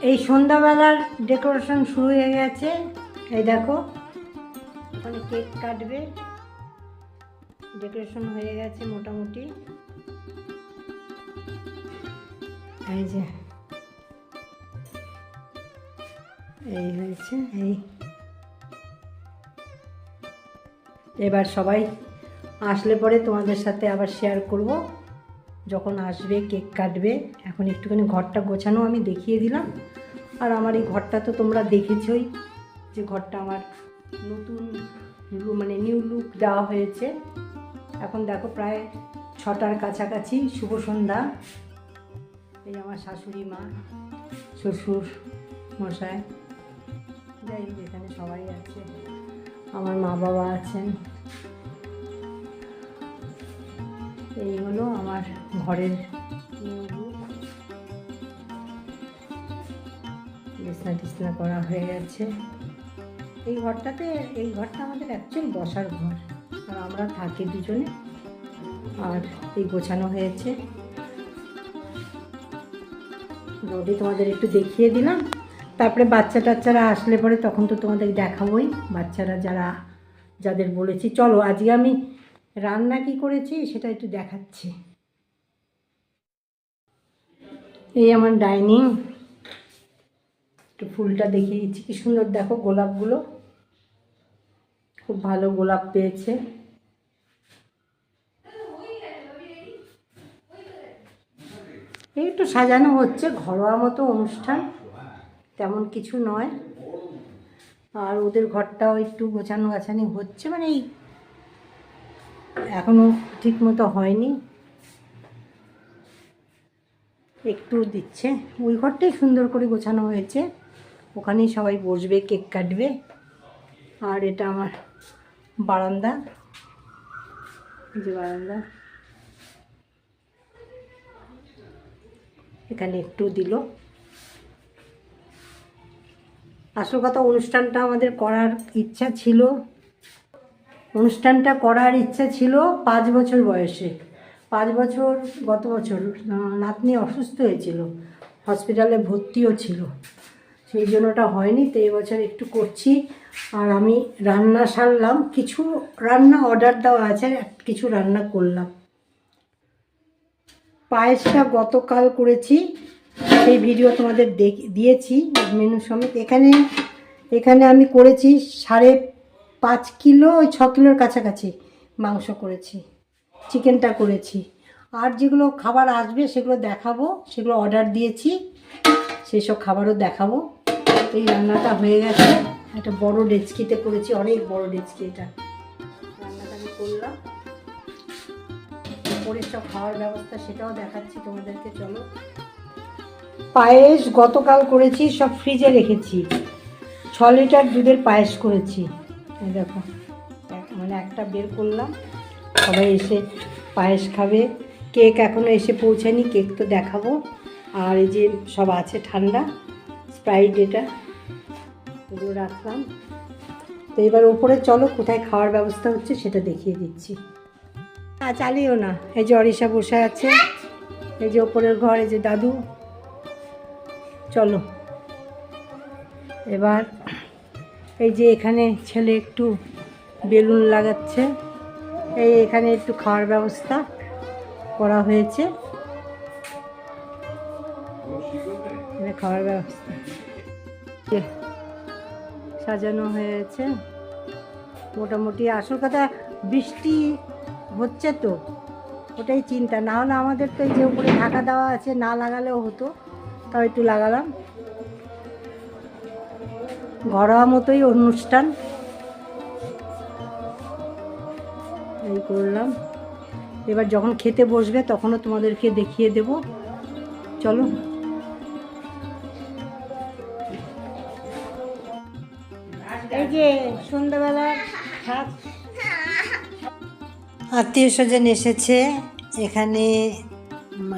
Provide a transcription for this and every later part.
এই সন্ধ্যাবেলার ডেকোরেশন শুরু হয়ে গেছে। এই দেখো, ওখানে কেক কাটবে। ডেকোরেশন হয়ে গেছে মোটামুটি। এই যে, এই হয়েছে, এই। এবার সবাই আসলে পরে তোমাদের সাথে আবার শেয়ার করব। যখন আসবে, কেক কাটবে, এখন একটুখানি ঘরটা গোছানো আমি দেখিয়ে দিলাম। আর আমার এই ঘরটা তো তোমরা দেখেছই, যে ঘরটা আমার নতুন মানে নিউ লুক দেওয়া হয়েছে। এখন দেখো প্রায় ছটার কাছাকাছি, শুভ সন্ধ্যা। এই আমার শাশুড়ি মা, শ্বশুর মশাই, যাই এখানে সবাই আছে। আমার মা বাবা আছেন। এই হলো আমার ঘরের বিছনা টিছনা করা হয়ে গেছে। এই ঘরটাতে, এই ঘরটা আমাদের অ্যাকচুয়াল বসার ঘর। আর আমরা থাকি দুজনে। আর এই গোছানো হয়েছে। রোডে তোমাদের একটু দেখিয়ে দিলাম। তারপরে বাচ্চা টাচ্চারা আসলে পরে তখন তো তোমাদের দেখাবোই। বাচ্চারা যারা, যাদের বলেছি, চলো আজকে আমি রান্না কি করেছি সেটা একটু দেখাচ্ছি। এই আমার ডাইনিং। একটু ফুলটা দেখিয়ে দিচ্ছি। কি সুন্দর দেখো গোলাপগুলো। খুব ভালো গোলাপ পেয়েছে। এই একটু সাজানো হচ্ছে, ঘরোয়া মতো অনুষ্ঠান। তেমন কিছু নয়। আর ওদের ঘরটাও একটু গোছানো গাছানি হচ্ছে। মানে এই এখনও ঠিক মতো হয়নি। একটু দিচ্ছে। ওই ঘরটাই সুন্দর করে গোছানো হয়েছে। ওখানেই সবাই বসবে, কেক কাটবে। আর এটা আমার বারান্দা। যে বারান্দা। এখানে একটু দিল। আসল কথা অনুষ্ঠানটা আমাদের করার ইচ্ছা ছিল। অনুষ্ঠানটা করার ইচ্ছা ছিল পাঁচ বছর বয়সে। পাঁচ বছর, গত বছর নাতনি অসুস্থ হয়েছিল। হসপিটালে ভর্তিও ছিল। সেই জন্য ওটা হয়নি, তো এবছর একটু করছি। আর আমি রান্না সারলাম, কিছু রান্না অর্ডার দেওয়া আছে, কিছু রান্না করলাম। পায়েসটা গতকাল করেছি, সেই ভিডিও তোমাদের দিয়েছি, মেনু সমেত। এখানে এখানে আমি করেছি সাড়ে পাঁচ কিলো, ওই ছ কিলোর কাছাকাছি মাংস করেছি, চিকেনটা করেছি। আর যেগুলো খাবার আসবে সেগুলো দেখাবো, সেগুলো অর্ডার দিয়েছি সেই সব খাবারও দেখাবো। এই রান্নাটা হয়ে গেছে। একটা বড় ডেচকিতে করেছি, অনেক বড় ডেচকি এটা। রান্নাটা আমি করলাম। করে সব খাওয়ার ব্যবস্থা সেটাও দেখাচ্ছি তোমাদেরকে, চলো। পায়েস গতকাল করেছি, সব ফ্রিজে রেখেছি। ছ লিটার দুধের পায়েস করেছি। দেখো মানে একটা বের করলাম, সবাই এসে পায়েস খাবে। কেক এখনও এসে পৌঁছায়নি, কেক তো দেখাবো। আর এই যে সব আছে ঠান্ডা স্প্রাইট এটা, এগুলো রাখলাম। তো এবার ওপরে চলো, কোথায় খাওয়ার ব্যবস্থা হচ্ছে সেটা দেখিয়ে দিচ্ছি। হ্যাঁ চালিও না, এই যে অরিষা বসে আছে, এই যে ওপরের ঘর, এই যে দাদু। চলো, এবার এই যে এখানে ছেলে একটু বেলুন লাগাচ্ছে। এই এখানে একটু খাওয়ার ব্যবস্থা করা হয়েছে। খাওয়ার ব্যবস্থা সাজানো হয়েছে। মোটামুটি আসল কথা, বৃষ্টি হচ্ছে তো, ওটাই চিন্তা। না হলে আমাদের তো এই যে উপরে ঢাকা দেওয়া আছে, না লাগালেও হতো। তাও একটু লাগালাম। ঘরোয়া মতোই অনুষ্ঠান। এই করলাম। এবার যখন খেতে বসবে তখনও তোমাদেরকে দেখিয়ে দেব। চলো। এই যে সন্ধ্যাবেলা আত্মীয় স্বজন এসেছে। এখানে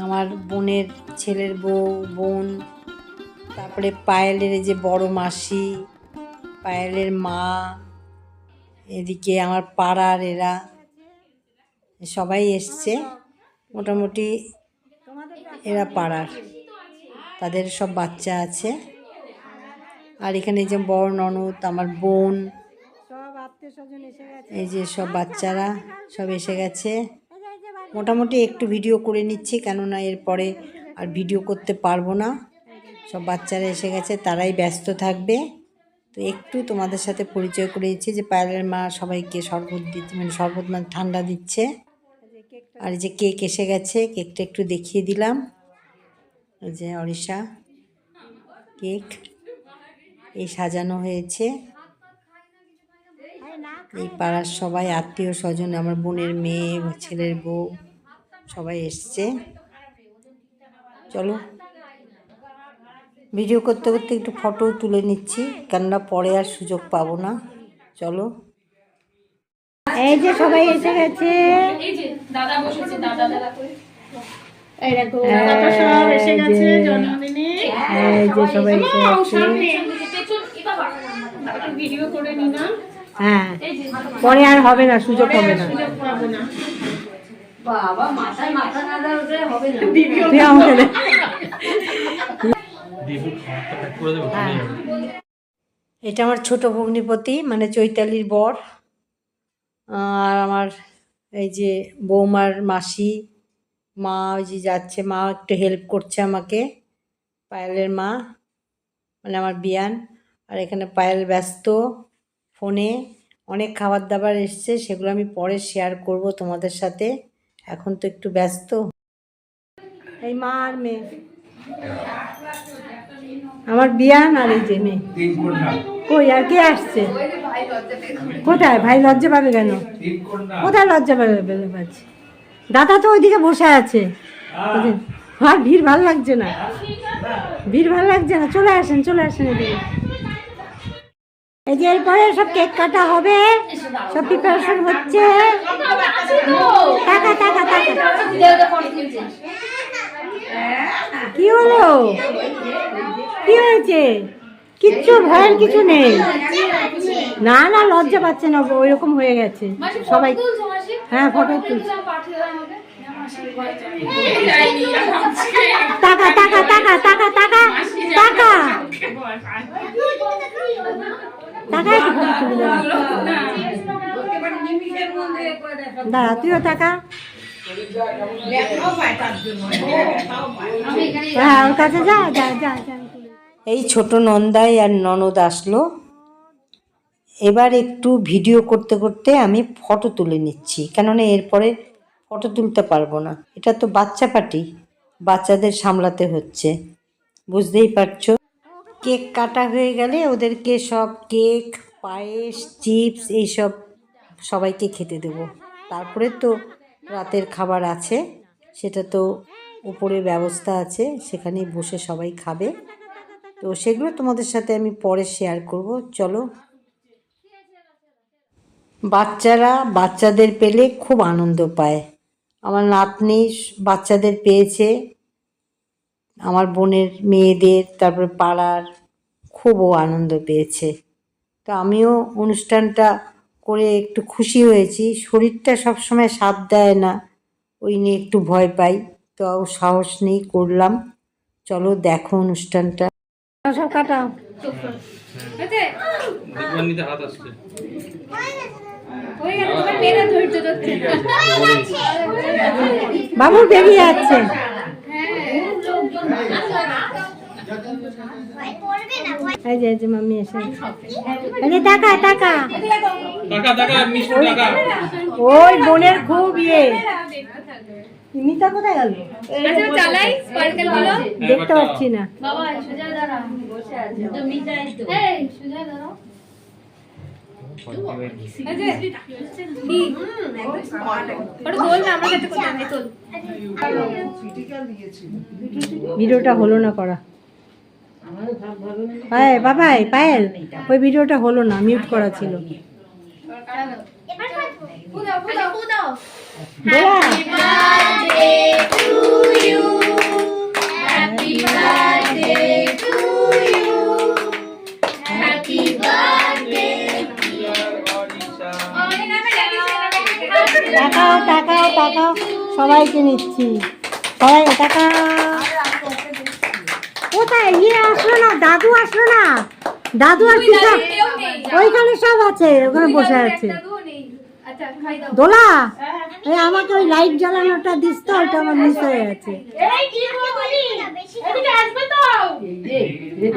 আমার বোনের ছেলের বউ, বোন, তারপরে পায়েলের যে বড় মাসি পায়েলের মা, এদিকে আমার পাড়ার এরা, সবাই এসছে। মোটামুটি এরা পাড়ার। তাদের সব বাচ্চা আছে। আর এখানে যে বড় ননদ, আমার বোন, এই যে সব বাচ্চারা সব এসে গেছে। মোটামুটি একটু ভিডিও করে নিচ্ছি, কেননা এরপরে আর ভিডিও করতে পারব না। সব বাচ্চারা এসে গেছে, তারাই ব্যস্ত থাকবে। তো একটু তোমাদের সাথে পরিচয় করে দিচ্ছি যে পায়েলের মা সবাইকে শরবত দিচ্ছে মানে শরবত মানে ঠান্ডা দিচ্ছে। আর যে কেক এসে গেছে, কেকটা একটু দেখিয়ে দিলাম। যে অরিশা, কেক এই সাজানো হয়েছে। এই পাড়ার সবাই আত্মীয় স্বজন, আমার বোনের মেয়ে, ছেলের বউ সবাই এসছে। চলো। ভিডিও করতে করতে একটু ফটো তুলে নিচ্ছি কেননা পরে আর সুযোগ পাবো না। চলো। এই যে সবাই এসে গেছে। এই যে দাদা বসেছে দাদা দাদা করে। এই দেখো দাদা সব এসে গেছে জন্মদিনে। এই যে সবাই এসে গেছে। ভিডিও করে নিলাম হ্যাঁ। পরে আর হবে না সুযোগ হবে না। সুযোগ পাবো না। বাবা মাথায় মাথা না হবে না তুই আমাকে দে। দেবুর খাবারটা প্যাক করে দেবো চলে যাবে এটা আমার ছোট ভগ্নিপতি মানে চৈতালির বর। আর আমার এই যে বৌমার মাসি, মা ওই যে যাচ্ছে, মা একটু হেল্প করছে আমাকে, পায়েলের মা মানে আমার বিয়ান। আর এখানে পায়েল ব্যস্ত ফোনে, অনেক খাবার দাবার এসছে, সেগুলো আমি পরে শেয়ার করব তোমাদের সাথে। এখন তো একটু ব্যস্ত। এই মা আর মেয়ে। আমার বিয়ান আর এই যে মেয়ে? কই আর কে আসছে? কোথায়? ভাই লজ্জা পাবে কেন? কোথায় লজ্জা পাবে পাচ্ছে? দাদা তো ওইদিকে বসে আছে। আর ভিড় ভালো লাগছে না। ভিড় ভালো লাগছে না। চলে আসেন চলে আসেন এদিকে। এই যে এরপরে সব কেক কাটা হবে। সব প্রিপারেশন হচ্ছে। টাকা টাকা টাকা। কি হলো? কি হয়েছে? কিচ্ছু ভয়ের কিছু নেই। না না লজ্জা পাচ্ছে না ওই রকম হয়ে গেছে। সবাই হ্যাঁ ফটো তুলছে। টাকা টাকা টাকা টাকা টাকা টাকা। দাঁড়া তুইও টাকা। হ্যাঁ ওর কাছে যা যা যা যা। এই ছোট নন্দাই আর ননদ আসলো। এবার একটু ভিডিও করতে করতে আমি ফটো তুলে নিচ্ছি, কেননা এরপরে ফটো তুলতে পারব না। এটা তো বাচ্চা পার্টি, বাচ্চাদের সামলাতে হচ্ছে, বুঝতেই পারছ? কেক কাটা হয়ে গেলে ওদেরকে সব কেক, পায়েস, চিপস এইসব সবাইকে খেতে দেবো। তারপরে তো রাতের খাবার আছে, সেটা তো উপরে ব্যবস্থা আছে সেখানে বসে সবাই খাবে। তো সেগুলো তোমাদের সাথে আমি পরে শেয়ার করব। চলো। বাচ্চারা বাচ্চাদের পেলে খুব আনন্দ পায়। আমার নাতনি বাচ্চাদের পেয়েছে। আমার বোনের মেয়েদের, তারপরে পাড়ার, খুব ও আনন্দ পেয়েছে। তো আমিও অনুষ্ঠানটা করে একটু খুশি হয়েছি। শরীরটা সবসময় সাথ দেয় না, ওই নিয়ে একটু ভয় পাই। তো সাহস নেই করলাম। চলো, দেখো অনুষ্ঠানটা। সব কাটাও। দেখবার হাত আসছে। বাবু বেরিয়ে যাচ্ছে এই যে এই যে মাম্মি এসে টাকা টাকা। টাকা টাকা মিষ্টি টাকা। ওই বোনের খুব ইয়ে। মিতা কোথায় গেল? চালাই স্পার্কেলগুলো দেখতে পাচ্ছি না। বাবা সোজা দাঁড়া বসে আছে। তো মিটাই তো। এই সোজা দাঁড়াও। ভিডিওটা হলো না করা। হ্যাঁ বাবাই পায়েল ওই ভিডিওটা হলো না মিউট করা ছিল। বলা। টাকাও সবাইকে নিচ্ছি। সবাই টাকা। কোথায়? ইয়ে আসলো না দাদু আসলো না। দাদু আর পিসা ওইখানে সব আছে ওখানে বসে আছে। আচ্ছা খাই দাও। দোলা এই আমাকে ওই লাইট জ্বালানোটা দিস তো ওইটা আমার মিস হয়ে গেছে। এই কি গো বলি? এদিকে আসবে তো।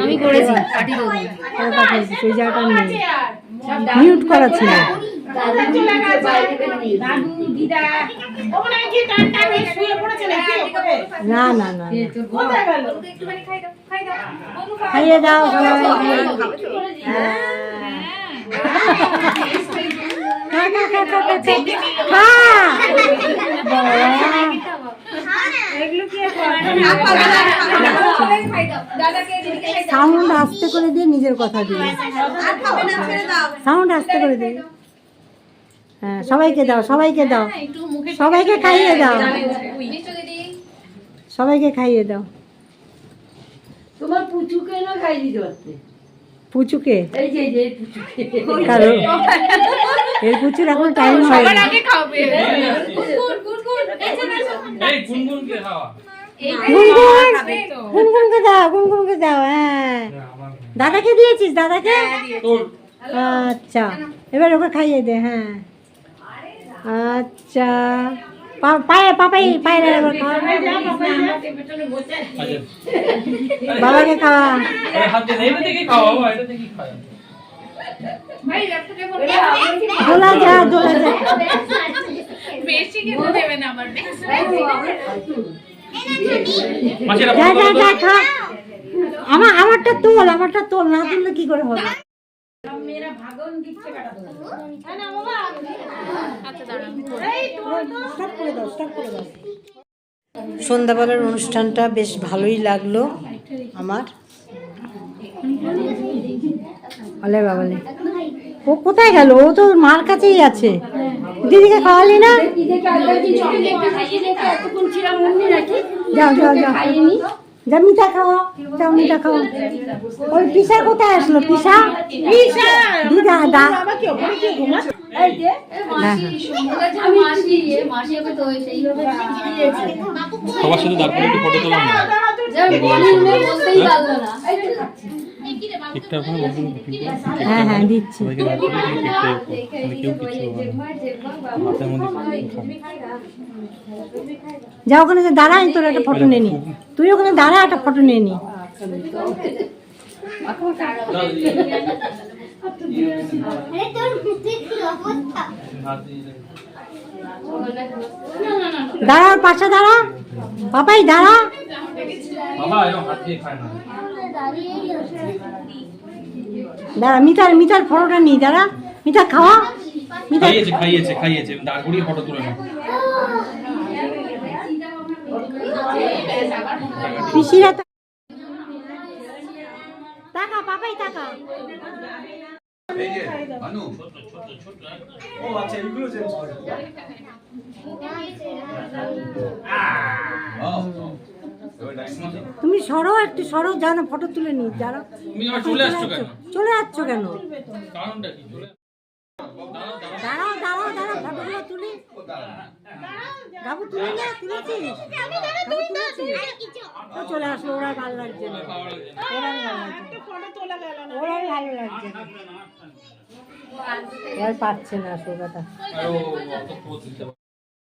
আমি করেছি। সেই জায়গাটা নেই। মিউট করা ছিল। না না। খাইয়ে দাও সাউন্ড আস্তে করে দিয়ে নিজের কথা দিয়ে। সাউন্ড আস্তে করে দিয়ে। হ্যাঁ সবাইকে দাও সবাইকে দাও। সবাইকে খাইয়ে দাও। সবাইকে খাইয়ে দাও। তোমার পুচুকে না খাই দিতে পারতে? পুচুকে? এই যে যে পুচুকে। এর পুচুর এখন টাইম হয় না গুড় গুড় গুড় এই গুনগুনকে খাওয়া। গুনগুন! গুনগুনকে দাও গুনগুনকে দাও হ্যাঁ। দাদাকে দিয়েছিস দাদাকে? আচ্ছা এবার ওকে খাইয়ে দে হ্যাঁ। আচ্ছা। পায়ে পাপাই পায়ে আমার আমারটা তোল আমারটা তোল না তুললে কি করে হবে? Start করে দাও, start করে দাও। সন্ধ্যাবেলার অনুষ্ঠানটা বেশ ভালোই লাগল আমার। বলে বাবালে ও কোথায় গেল? ও তো মার কাছেই আছে। দিদিকে খাওয়ালি না? যাও যাও যাও। যা মিঠা খাওয়া। যাও মিঠা খাওয়া ওই পিসা কোথায় আসলো? পিসা দিদা দা। আমাকে ওপরে কি ঘুমাস এই যে মাসি সুন্দর মাসি মাসি ওকে তো সেইভাবে দিয়েছে সবার সাথে তারপরে একটু ফটো তোলাম কেকটা ওখানে বন্ধু হ্যাঁ হ্যাঁ দিচ্ছি। সবাইকে করে দিয়ে কেকটা মানে কেউ কিছু মধ্যে যা ওখানে দাঁড়া আমি তোর একটা ফটো নিয়ে নি। তুই ওখানে দাঁড়া একটা ফটো নিয়ে নি। দাঁড়া ওর পাশে দাঁড়া। পাপাই দাঁড়া। বাবা হাত দিয়ে খায় না। দাঁড়া মিতার মিতার ফটোটা নি দাঁড়া। মিতা খাওয়া? খাইয়েছে খাইয়েছে খাইয়েছে। দাঁড় করিয়ে ফটো তুলে না। পিসিরা টাকা পাপাই টাকা। তুমি সরো একটু সরো জানো ফটো তুলে নি যারা চলে আসছো কেন? চলে যাচ্ছ কেন? দাঁড়াও দাঁড়াও দাঁড়াও ফটোগুলো তুলি। বাবু তুলি না তুলেছিস? বাবু চলে আসলো ওরা ভালো লাগছে না। ওরাই ভালো লাগছে গেল না।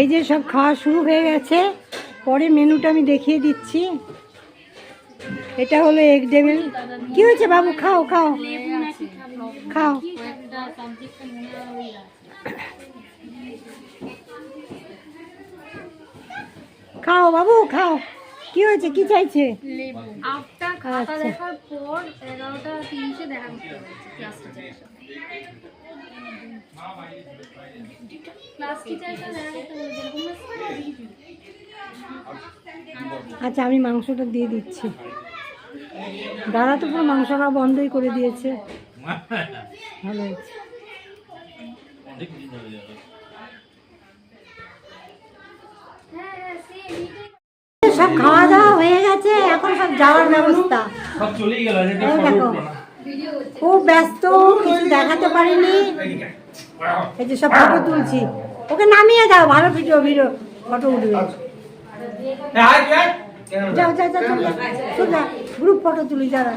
এই যে সব খাওয়া শুরু হয়ে গেছে। পরে মেনুটা আমি দেখিয়ে দিচ্ছি। এটা হলো এগ ডেভিল কি হয়েছে বাবু? খাও খাও। খাও। খাও বাবু খাও। কি হয়েছে? কি চাইছে? আচ্ছা। আচ্ছা আমি মাংসটা দিয়ে দিচ্ছি। দাদা তো পুরো মাংস খাওয়া বন্ধই করে দিয়েছে। ভালো হয়েছে। হয়ে সব খাওয়া দাওয়া হয়ে গেছে এখন সব যাওয়ার ব্যবস্থা। সব চলেই গেল। খুব ব্যস্ত কিছু দেখাতে পারিনি। এই যে সব ফটো তুলছি ওকে নামিয়ে দাও ভালো ভিডিও ভিডিও ফটো উঠবে যাও যাও যাও চলে গ্রুপ ফটো তুলি যারা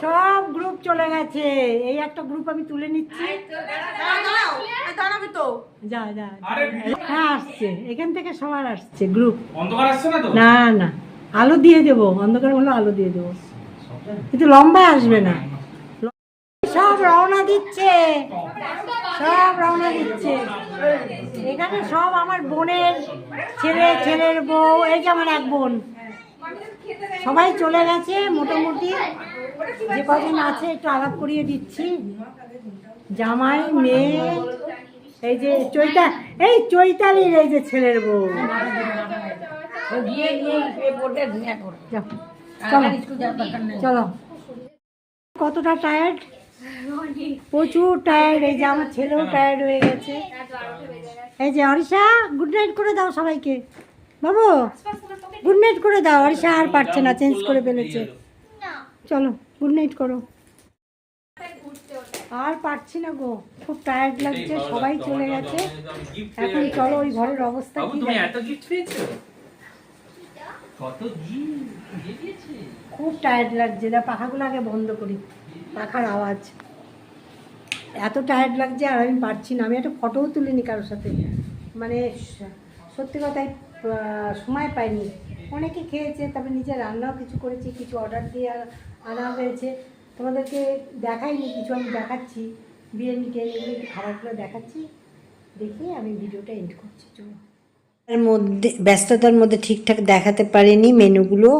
সব গ্রুপ চলে গেছে এই একটা গ্রুপ আমি তুলে নিচ্ছি দাঁড়াবি তো যা যা হ্যাঁ আসছে এখান থেকে সবার আসছে গ্রুপ অন্ধকার আসছে না তো না না আলো দিয়ে দেবো অন্ধকার হলে আলো দিয়ে দেবো কিন্তু লম্বায় আসবে না সব রওনা দিচ্ছে। এখানে সব আমার বোনের ছেলে ছেলের বউ এই যে আমার এক বোন। সবাই চলে গেছে মোটামুটি। যে কজন আছে একটু আলাপ করিয়ে দিচ্ছি। জামাই মেয়ে এই যে চৈতা এই চৈতালির এই যে ছেলের বউ। চলো চলো। কতটা টায়ার্ড প্রচুর টায়ার্ড এই যে আমার ছেলেও টায়ার্ড হয়ে গেছে। এই যে অরিষা গুড নাইট করে দাও সবাইকে। বাবু গুড নাইট করে দাও। অরিষা আর পারছে না চেঞ্জ করে ফেলেছে। চলো গুড নাইট করো। আর পারছি না গো খুব টায়ার্ড লাগছে সবাই চলে গেছে। এখন চলো ওই ঘরের অবস্থা কি এত গিফট পেয়েছ? কত গিফট দিয়ে দিয়েছে? খুব টায়ার্ড লাগছে যা পাখাগুলো আগে বন্ধ করি। পাখার আওয়াজ। এত টায়ার্ড লাগছে আর আমি পারছি না। আমি একটা ফটোও তুলিনি কারোর সাথে। মানে সত্যি কথাই সময় পাইনি। অনেকে খেয়েছে তারপরে নিজে রান্নাও কিছু করেছি, কিছু অর্ডার দিয়ে আনা হয়েছে। তোমাদেরকে দেখাইনি, কিছু আমি দেখাচ্ছি, বিরিয়ানি টিরিয়ানি একটু খাবারগুলো দেখাচ্ছি। দেখে আমি ভিডিওটা এন্ড করছি, চলো। এর মধ্যে, ব্যস্ততার মধ্যে ঠিকঠাক দেখাতে পারিনি মেনুগুলো।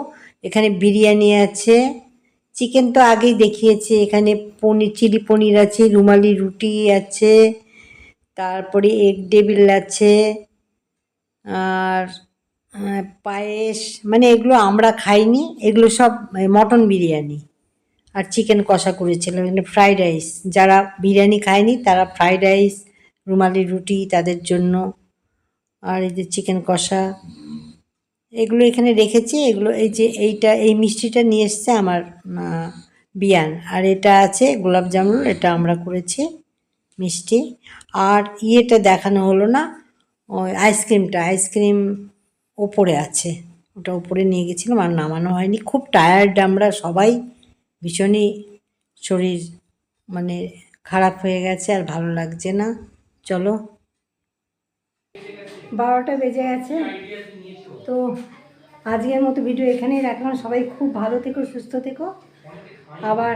এখানে বিরিয়ানি আছে চিকেন তো আগেই দেখিয়েছে, এখানে পনির চিলি পনির আছে, রুমালি রুটি আছে, তারপরে এগ ডেবিল আছে, আর পায়েস মানে এগুলো আমরা খাইনি, এগুলো সব মটন বিরিয়ানি, আর চিকেন কষা করেছিলাম, এখানে ফ্রাইড রাইস যারা বিরিয়ানি খায়নি তারা ফ্রাইড রাইস রুমালি রুটি তাদের জন্য, আর এই যে চিকেন কষা এগুলো এখানে রেখেছি। এগুলো এই যে এইটা, এই মিষ্টিটা নিয়ে এসছে আমার বিয়ান। আর এটা আছে গোলাপ জামুন এটা আমরা করেছি মিষ্টি। আর ইয়েটা দেখানো হলো না, ওই আইসক্রিমটা। আইসক্রিম ওপরে আছে। ওটা ওপরে নিয়ে গেছিলাম, আর নামানো হয়নি। খুব টায়ার্ড আমরা সবাই। ভীষণই শরীর মানে খারাপ হয়ে গেছে, আর ভালো লাগছে না। চলো। বারোটা বেজে গেছে। তো আজকের মতো ভিডিও এখানেই রাখলাম। সবাই খুব ভালো থেকো, সুস্থ থেকো। আবার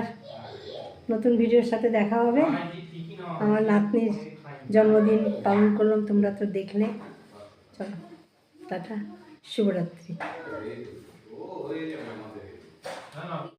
নতুন ভিডিওর সাথে দেখা হবে। আমার নাতনির জন্মদিন পালন করলাম, তোমরা তো দেখলে। চলো, টাটা, শুভরাত্রি।